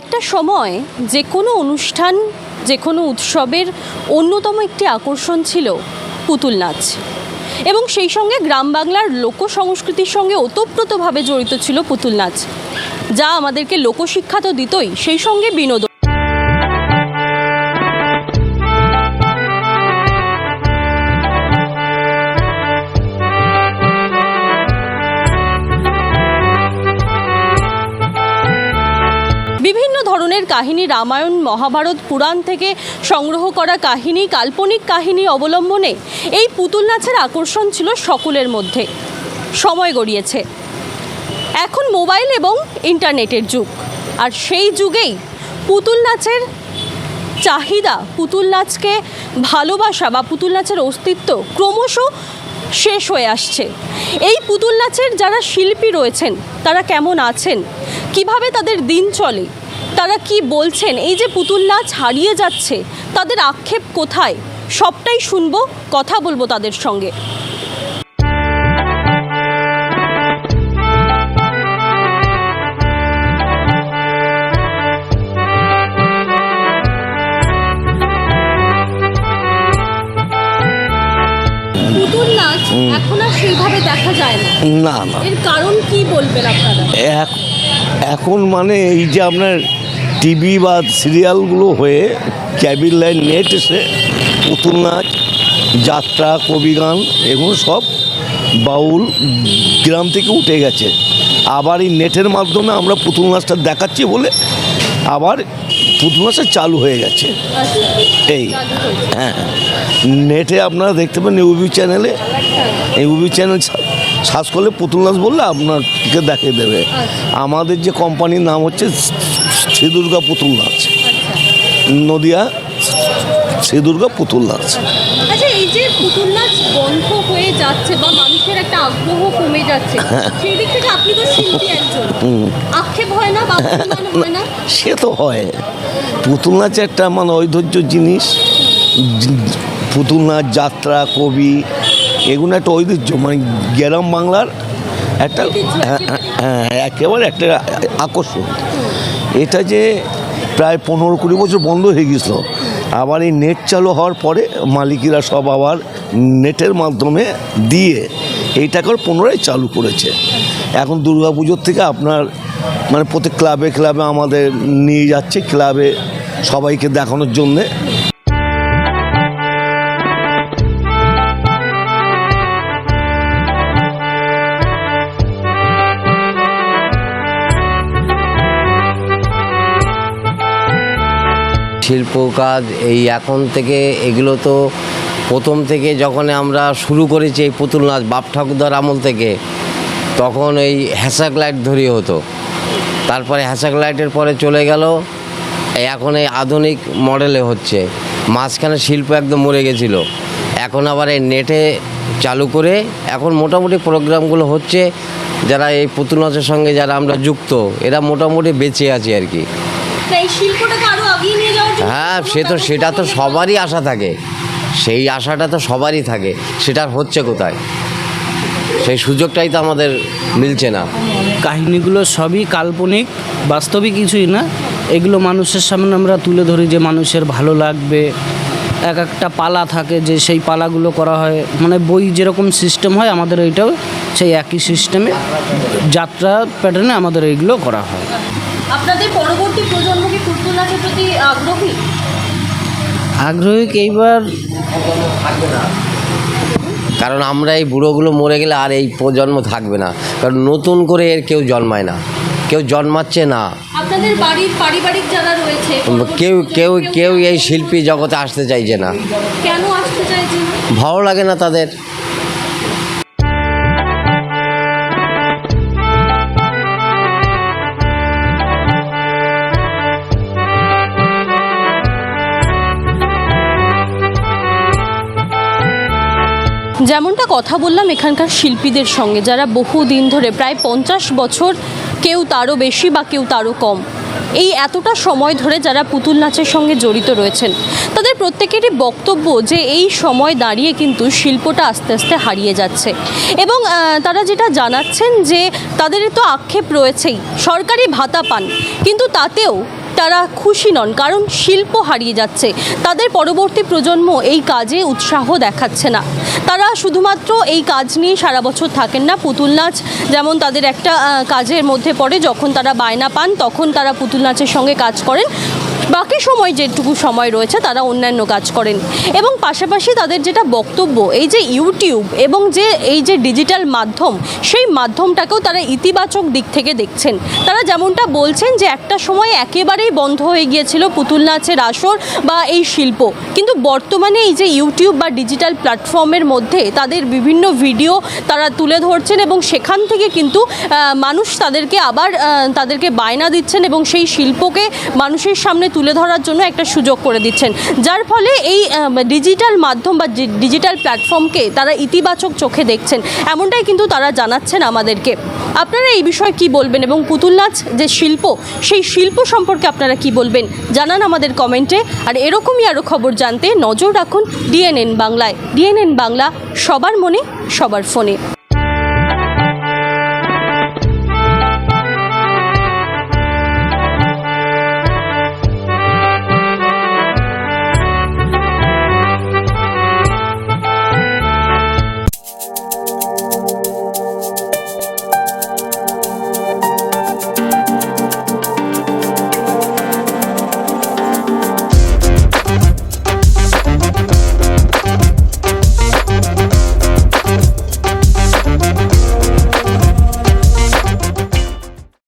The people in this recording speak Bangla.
একটা সময় যে কোনো অনুষ্ঠান, যে কোনো উৎসবের অন্যতম একটি আকর্ষণ ছিল পুতুল নাচ। এবং সেই সঙ্গে গ্রাম বাংলার লোক সংস্কৃতির সঙ্গে ওতপ্রোতভাবে জড়িত ছিল পুতুল নাচ। যা আমাদেরকে লোকশিক্ষা তো দিতই, সেই সঙ্গে বিনোদন কাহিনী রামায়ণ, মহাভারত, পুরাণ থেকে সংগ্রহ করা কাহিনী, কাল্পনিক কাহিনী অবলম্বনে এই পুতুল নাচের আকর্ষণ ছিল সকলের মধ্যে। সময় গড়িয়েছে। এখন মোবাইল এবং ইন্টারনেটের যুগ। আর সেই যুগেই পুতুল নাচের চাহিদা, পুতুল নাচকে ভালোবাসা বা পুতুল নাচের অস্তিত্ব ক্রমশ শেষ হয়ে আসছে। এই পুতুল নাচের যারা শিল্পী রয়েছেন, তারা কেমন আছেন? কীভাবে তাদের দিন চলে? তারা কি বলছেন? এই যে পুতুল নাচ হারিয়ে যাচ্ছে তাদের আক্ষেপ কোথায়? সবটাই শুনব কথা বলব তাদের সঙ্গে। পুতুল নাচ এখন আর সেইভাবে দেখা যায় না। না না। এর কারণ কি বলবেন আপনারা? এখন মানে এই যে আপনার টিভি বা সিরিয়ালগুলো হয়ে ক্যাবিন লাইন নেট এসে পুতুল নাচ যাত্রা কবি গান এগুলো সব বাউল গ্রাম থেকে উঠে গেছে। আবার এই নেটের মাধ্যমে আমরা পুতুল নাচটা দেখাচ্ছি বলে আবার পুতুল নাচটা চালু হয়ে গেছে। এই হ্যাঁ নেটে আপনারা দেখতে পাবেন ইউবি চ্যানেলে ইউবি চ্যানেল সার্চ করলে পুতুল নাচ বললে আপনাকে দেখিয়ে দেবে। আমাদের যে কোম্পানির নাম হচ্ছে শ্রী দুর্গা পুতুল নাচ। নদিয়া শ্রী দুর্গা পুতুল নাচ। আচ্ছা এই যে পুতুল নাচ বন্ধ হয়ে যাচ্ছে বা মানুষের একটা আগ্রহ কমে যাচ্ছে সেই দিক থেকে আপনি তো শিল্পী একজন। আক্ষেপ হয় না বা হয় না? সে তো হয়। পুতুল নাচ একটা মানে ঐশ্বর্য জিনিস। পুতুল নাচ যাত্রা কবি এগুলো একটা ঐতিহ্য মানে গ্রাম বাংলার একটা হ্যাঁ, হ্যাঁ, একেবারে একটা আকর্ষণ। এটা যে প্রায় পনেরো কুড়ি বছর বন্ধ হয়ে গেছিল আবার এই নেট চালু হওয়ার পরে মালিকিরা সব আবার নেটের মাধ্যমে দিয়ে এইটাকে পুনরায় চালু করেছে। এখন দুর্গা পুজোর থেকে আপনার মানে প্রত্যেক ক্লাবে ক্লাবে আমাদের নিয়ে যাচ্ছে ক্লাবে সবাইকে দেখানোর জন্যে শিল্প কাজ এই এখন থেকে এগুলো তো প্রথম থেকে যখন আমরা শুরু করেছি এই পুতুল নাচ বাপ ঠাকুরদার আমল থেকে, তখন এই হ্যাসাক লাইট ধরিয়ে হতো। তারপরে হ্যাসাক লাইটের পরে চলে গেল, এখন এই আধুনিক মডেলে হচ্ছে। মাঝখানে শিল্প একদম মরে গেছিল। এখন আবার এই নেটে চালু করে এখন মোটামুটি প্রোগ্রামগুলো হচ্ছে, যারা এই পুতুল নাচের সঙ্গে যারা আমরা যুক্ত, এরা মোটামুটি বেঁচে আছি আর কি। তা হ্যাঁ সে তো, সেটা তো সবারই আশা থাকে। সেই আশাটা তো সবারই থাকে। সেটা হচ্ছে কোথায়? সেই সুযোগটাই তো আমাদের মিলছে না। কাহিনীগুলো সবই কাল্পনিক, বাস্তবিক কিছুই না। এগুলো মানুষের সামনে আমরা তুলে ধরি যে মানুষের ভালো লাগবে। এক একটা পালা থাকে যে সেই পালাগুলো করা হয়। মানে বই যেরকম সিস্টেম হয়, আমাদের এইটাও সেই একই সিস্টেমে যাত্রা প্যাটার্নে আমাদের এইগুলো করা হয়। আপনাদের পরবর্তী প্রজন্ম কি পুতুল নাচের প্রতি আগ্রহী? আগ্রহী এইবার কারণ আমরা এই বুড়োগুলো মরে গেলে আর এই প্রজন্ম থাকবে না। কারণ নতুন করে এর কেউ জন্মায় না। কেউ জন্মাচ্ছে না। আপনাদের বাড়ির পারিবারিক যারা রয়েছে কেউ কেউ কেউ এই শিল্পী জগতে আসতে চাইছে না। কেন আসতে চাইছেন ভালো লাগে না তাদের। যেমনটা কথা বললাম এখানকার শিল্পীদের সঙ্গে, যারা বহু দিন ধরে, প্রায় পঞ্চাশ বছর কেউ তারও বেশি বা কেউ তারও কম, এই এতটা সময় ধরে যারা পুতুল নাচের সঙ্গে জড়িত রয়েছেন, তাদের প্রত্যেকেরই বক্তব্য যে এই সময় দাঁড়িয়ে কিন্তু শিল্পটা আস্তে আস্তে হারিয়ে যাচ্ছে। এবং তারা যেটা জানাচ্ছেন যে তাদের তো আক্ষেপ রয়েছেই, সরকারি ভাতা পান, কিন্তু তাতেও তারা খুশি নন, কারণ শিল্প হারিয়ে যাচ্ছে। তাদের পরবর্তী প্রজন্ম এই কাজে উৎসাহ দেখাচ্ছে না। তারা শুধুমাত্র এই কাজ নিয়ে সারা বছর থাকেন না, পুতুল নাচ যেমন তাদের একটা কাজের মধ্যে পড়ে, যখন তারা বায়না পান, তখন তারা পুতুল নাচের সঙ্গে কাজ করেন। বাকি সময় যেটুকু সময় রয়েছে, তারা অন্যান্য কাজ করেন। এবং পাশাপাশি তাদের যেটা বক্তব্য, এই যে ইউটিউব এবং যে, এই যে ডিজিটাল মাধ্যম, সেই মাধ্যমটাকেও তারা ইতিবাচক দিক থেকে দেখছেন। তারা যেমনটা বলছেন যে, একটা সময় একেবারেই বন্ধ হয়ে গিয়েছিল পুতুল নাচের আসর বা এই শিল্প। কিন্তু বর্তমানে এই যে ইউটিউব বা ডিজিটাল প্ল্যাটফর্মের মধ্যে তাদের বিভিন্ন ভিডিও তারা তুলে ধরছেন এবং সেখান থেকে কিন্তু মানুষ তাদেরকে আবার তাদেরকে বায়না দিচ্ছেন এবং সেই শিল্পকে মানুষের সামনে তুলে ধরার জন্য একটা সুযোগ করে দিচ্ছেন। যার ফলে এই ডিজিটাল মাধ্যম বা ডিজিটাল প্ল্যাটফর্মকে তারা ইতিবাচক চোখে দেখছেন। এমনটাই কিন্তু তারা জানাচ্ছেন আমাদেরকে। আপনারা এই বিষয়ে কি বলবেন এবং পুতুল নাচ যে শিল্প, সেই শিল্প সম্পর্কে আপনারা কি বলবেন? জানান আমাদের কমেন্টে। আর এরকমই আরও খবর জানতে নজর রাখুন ডিএনএন বাংলায়। ডিএনএন বাংলা সবার মনে, সবার ফোনে।